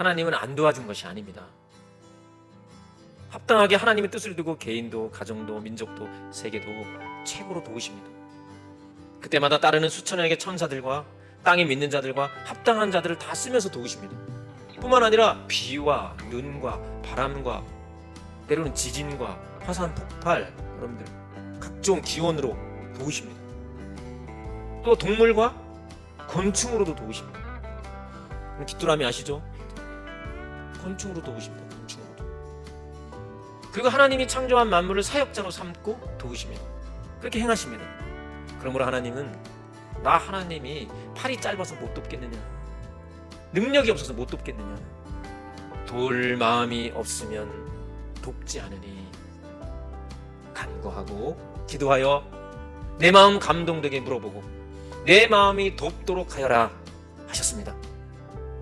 하나님은 안 도와준 것이 아닙니다. 합당하게 하나님의 뜻을 두고 개인도 가정도 민족도 세계도 최고로 도우십니다. 그때마다 따르는 수천여의 천사들과 땅에 믿는 자들과 합당한 자들을 다 쓰면서 도우십니다. 뿐만 아니라 비와 눈과 바람과 때로는 지진과 화산 폭발 여러분들 각종 기온으로 도우십니다. 또 동물과 곤충으로도 도우십니다. 귀뚜라미 아시죠? 곤충으로 도우십니다. 곤충으로도. 그리고 하나님이 창조한 만물을 사역자로 삼고 도우십니다. 그렇게 행하십니다. 그러므로 하나님은 나 하나님이 팔이 짧아서 못 돕겠느냐? 능력이 없어서 못 돕겠느냐? 돌 마음이 없으면 돕지 않으니 간구하고 기도하여 내 마음 감동되게 물어보고 내 마음이 돕도록 하여라 하셨습니다.